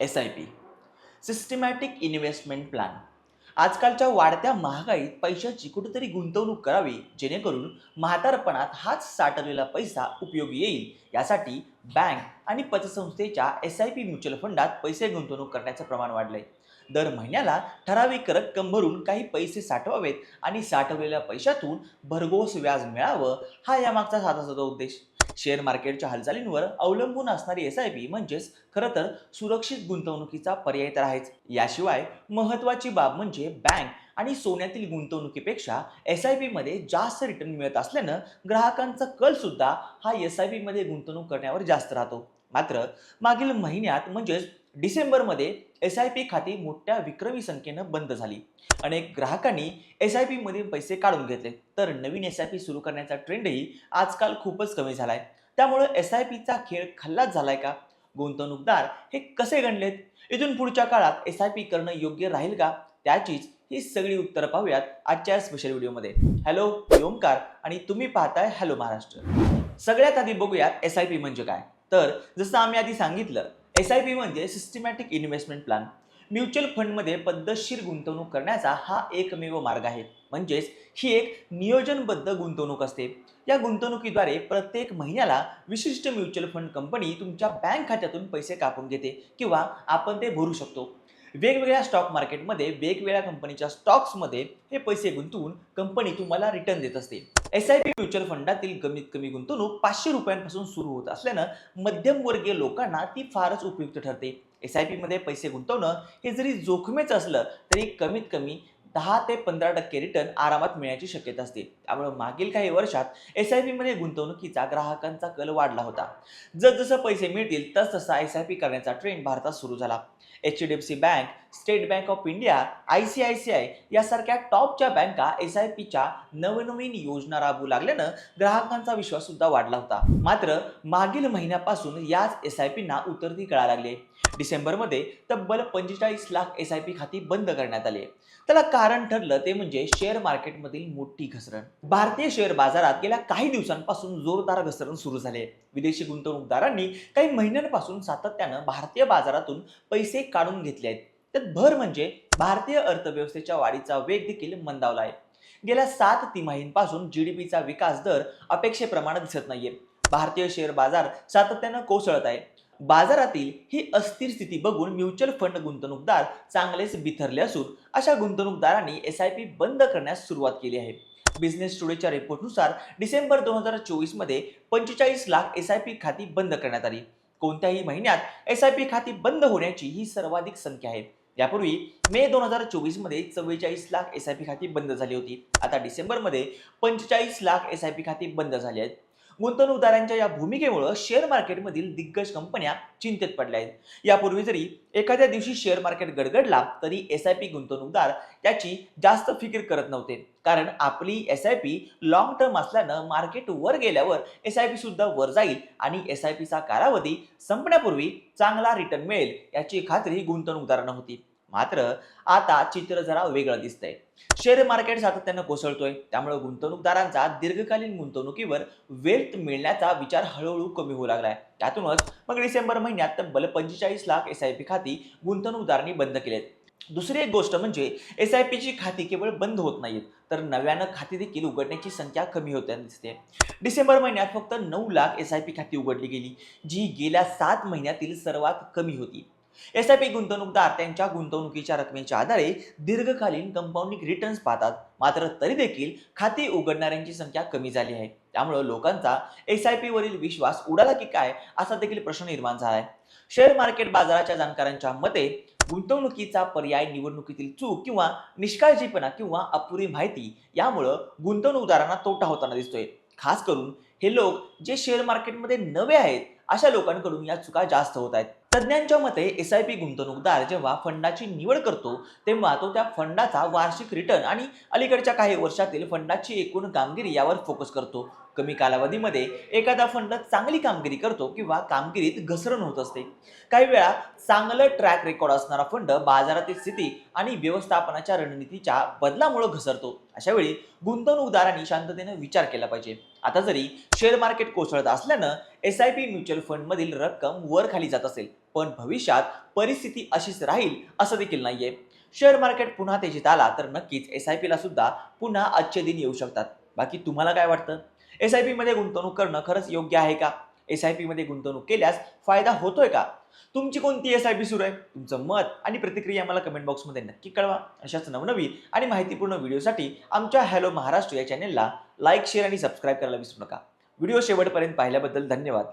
S I P systematic investment plan आजकालच्या वाढत्या महागाईत पैशाची कुठेतरी गुंतवणूक करावी जेणेकरून म्हातारपणात हाच साठवलेला पैसा उपयोगी येईल. यासाठी बँक आणि पतसंस्थेच्या एस आय पी म्युच्युअल फंडात पैसे गुंतवणूक करण्याचं प्रमाण वाढलंय. दर महिन्याला ठराविक रक्कम भरून काही पैसे साठवावेत आणि साठवलेल्या पैशातून भरघोस व्याज मिळावं हा यामागचा साधा साधा उद्देश. शेअर मार्केटच्या हालचालींवर अवलंबून असणारी एस आय पी म्हणजेच खरं तर सुरक्षित गुंतवणुकीचा पर्याय तर आहेच. याशिवाय महत्त्वाची बाब म्हणजे बँक आणि सोन्यातील गुंतवणुकीपेक्षा एस आय पीमध्ये जास्त रिटर्न मिळत असल्यानं ग्राहकांचा कल सुद्धा हा एस आय पीमध्ये गुंतवणूक करण्यावर जास्त राहतो. मात्र मागील महिन्यात म्हणजेच डिसेंबरमध्ये एस आय पी खाती मोठ्या विक्रमी संख्येनं बंद झाली. अनेक ग्राहकांनी एस आय पीमधील पैसे काढून घेतले. तर नवीन एस आय पी सुरू करण्याचा ट्रेंडही आजकाल खूपच कमी झालाय. त्यामुळे एस आय पीचा खेळ खल्लाच झालाय का? गुंतवणूकदार हे कसे गणलेत? इथून पुढच्या काळात एस आय पी करणं योग्य राहील का? त्याचीच ही सगळी उत्तरं पाहूयात आजच्या स्पेशल व्हिडिओमध्ये हॅलो ओमकार आणि तुम्ही पाहताय हॅलो महाराष्ट्र. सगळ्यात आधी बघूयात एस आय पी म्हणजे काय? तर जसं आम्ही आधी सांगितलं एस आय पी म्हणजे सिस्टमॅटिक इन्व्हेस्टमेंट प्लॅन म्युच्युअल फंडमध्ये पद्धतशीर गुंतवणूक करण्याचा हा एकमेव मार्ग आहे. म्हणजेच ही एक नियोजनबद्ध गुंतवणूक असते. या गुंतवणुकीद्वारे प्रत्येक महिन्याला विशिष्ट म्युच्युअल फंड कंपनी तुमच्या बँक खात्यातून पैसे कापून घेते किंवा आपण ते भरू शकतो. वेगवेगळ्या स्टॉक मार्केटमध्ये वेगवेगळ्या कंपनीच्या स्टॉक्समध्ये हे पैसे गुंतवून कंपनी तुम्हाला रिटर्न देत असते. एस आय पी म्युच्युअल फंडातील कमीत कमी गुंतवणूक पाचशे रुपयांपासून सुरू होत असल्यानं मध्यमवर्गीय लोकांना ती फारच उपयुक्त ठरते. एस आय पीमध्ये पैसे गुंतवणं हे जरी जोखमीचं असलं तरी कमीत कमी दहा ते पंधरा टक्के रिटर्न आरामात मिळण्याची शक्यता असते. त्यामुळे मागील काही वर्षात एस आय पीमध्ये गुंतवणुकीचा ग्राहकांचा कल वाढला होता. जसजसं पैसे मिळतील तसतसा एस आय पी करण्याचा ट्रेंड भारतात सुरू झाला. H D F C bank State Bank of India I C I C I यासारख्या टॉपच्या बँका एस आय पीच्या नवनवीन योजना राबवू लागल्यानं ग्राहकांचा विश्वास सुद्धा वाढला होता. मात्र मागील महिन्यापासून याच एस आय पीना उतरती कळा लागली. डिसेंबरमध्ये तब्बल पंचेचाळीस लाख एस आय पी खाती बंद करण्यात आली. त्याला कारण ठरलं ते म्हणजे शेअर मार्केटमधील मोठी घसरण. भारतीय शेअर बाजारात गेल्या काही दिवसांपासून जोरदार घसरण सुरू झाले. विदेशी गुंतवणूकदारांनी काही महिन्यांपासून सातत्यानं भारतीय बाजारातून पैसे काढून घेतले आहेत. त्यात भर म्हणजे भारतीय अर्थव्यवस्थेच्या वाढीचा वेग देखील मंदावला आहे. गेल्या सात तिमाहींपासून जी डी पीचा विकास दर अपेक्षेप्रमाणे दिसत नाहीये. भारतीय शेअर बाजार सातत्यानं कोसळत आहे. बाजारातील ही अस्थिर स्थिती बघून म्युच्युअल फंड गुंतवणूकदार चांगलेच बिथरले असून अशा गुंतवणूकदारांनी एस आय पी बंद करण्यास सुरुवात केली आहे. बिझनेस टुडेच्या रिपोर्टनुसार डिसेंबर दोन हजार चोवीसमध्ये पंचेचाळीस लाख एस आय पी खाती बंद करण्यात आली. कोणत्याही महिन्यात एस आय पी खाती बंद होण्याची ही सर्वाधिक संख्या आहे. यापूर्वी मे दोन हजार चोवीसमध्ये चव्वेचाळीस लाख एस आय पी खाती बंद झाली होती. आता डिसेंबरमध्ये पंचेचाळीस लाख एस आय पी खाती बंद झाली आहेत. गुंतवणूकदारांच्या या भूमिकेमुळं शेअर मार्केटमधील दिग्गज कंपन्या चिंतेत पडल्या आहेत. यापूर्वी जरी एखाद्या दिवशी शेअर मार्केट गडगडला तरी एस आय पी गुंतवणूकदार त्याची जास्त फिकीर करत नव्हते. कारण आपली S I P long term असल्यानं मार्केट वर गेल्यावर एस आय पी सुद्धा वर जाईल आणि एस आय पीचा कालावधी संपण्यापूर्वी चांगला रिटर्न मिळेल याची खात्री गुंतवणूकदारांना होती. मात्र आता चित्र जरा वेगळं दिसतंय. शेअर मार्केट सातत्यानं कोसळतोय. त्यामुळे गुंतवणूकदारांचा दीर्घकालीन गुंतवणुकीवर वेल्थ मिळण्याचा विचार हळूहळू कमी होऊ लागलाय. त्यातूनच मग डिसेंबर महिन्यात तब्बल पंचेचाळीस लाख एस आय पी खाती गुंतवणूकदारांनी बंद केलेत. दुसरी एक गोष्ट म्हणजे एस आय पीची खाती केवळ बंद होत नाहीत तर नव्यानं खाती देखील उघडण्याची संख्या कमी होताना दिसते. डिसेंबर महिन्यात फक्त नऊ लाख एस आय पी खाती उघडली गेली जी गेल्या सात महिन्यातील सर्वात कमी होती. एस आय पी गुंतवणूकदार त्यांच्या गुंतवणुकीच्या रकमेच्या आधारे दीर्घकालीन कंपाऊंडिंग रिटर्न्स पाहतात. मात्र तरी देखील खाती उघडणाऱ्यांची संख्या कमी झाली आहे. त्यामुळे लोकांचा एस आय पीवरील विश्वास उडाला की काय असा देखील प्रश्न निर्माण झाला आहे. शेअर मार्केट बाजाराच्या जाणकारांच्या मते गुंतवणुकीचा पर्याय निवडणुकीतील चूक किंवा निष्काळजीपणा किंवा अपुरी माहिती यामुळं गुंतवणूकदारांना तोटा होताना दिसतोय. खास करून हे लोक जे शेअर मार्केटमध्ये नवे आहेत अशा लोकांकडून या चुका जास्त होत आहेत. तज्ज्ञांच्या मते एस आय पी गुंतवणूकदार जेव्हा फंडाची निवड करतो तेव्हा तो त्या फंडाचा वार्षिक रिटर्न आणि अलीकडच्या काही वर्षातील फंडाची एकूण कामगिरी यावर फोकस करतो. कमी कालावधीमध्ये एखादा फंड चांगली कामगिरी करतो किंवा कामगिरीत घसरण होत असते. काही वेळा चांगलं ट्रॅक रेकॉर्ड असणारा फंड बाजारातील स्थिती आणि व्यवस्थापनाच्या रणनीतीच्या बदलामुळे घसरतो. अशा वेळी गुंतवणूकदारांनी शांततेने विचार केला पाहिजे. आता जरी शेअर मार्केट कोसळत असल्यानं एस आय पी म्युच्युअल फंडमधील रक्कम वर खाली जात असेल पण भविष्यात परिस्थिती अशीच राहील असं देखील नाहीये. शेअर मार्केट पुन्हा तेजीत आला तर नक्कीच एस आय पीला सुद्धा पुन्हा आजचे दिन येऊ शकतात. बाकी तुम्हाला काय वाटतं? एस आय पीमध्ये गुंतवणूक करणं खरंच योग्य आहे का? एस आय पीमध्ये गुंतवणूक केल्यास फायदा होतोय का? तुमची कोणती एस आय पी सुरू आहे? तुमचं मत आणि प्रतिक्रिया मला कमेंट बॉक्समध्ये नक्की कळवा. अशाच नवनवी आणि माहितीपूर्ण व्हिडिओसाठी आमच्या हॅलो महाराष्ट्र या चॅनेलला लाईक शेअर आणि सबस्क्राईब करायला विसरू नका. व्हिडिओ शेवटपर्यंत पाहिल्याबद्दल धन्यवाद.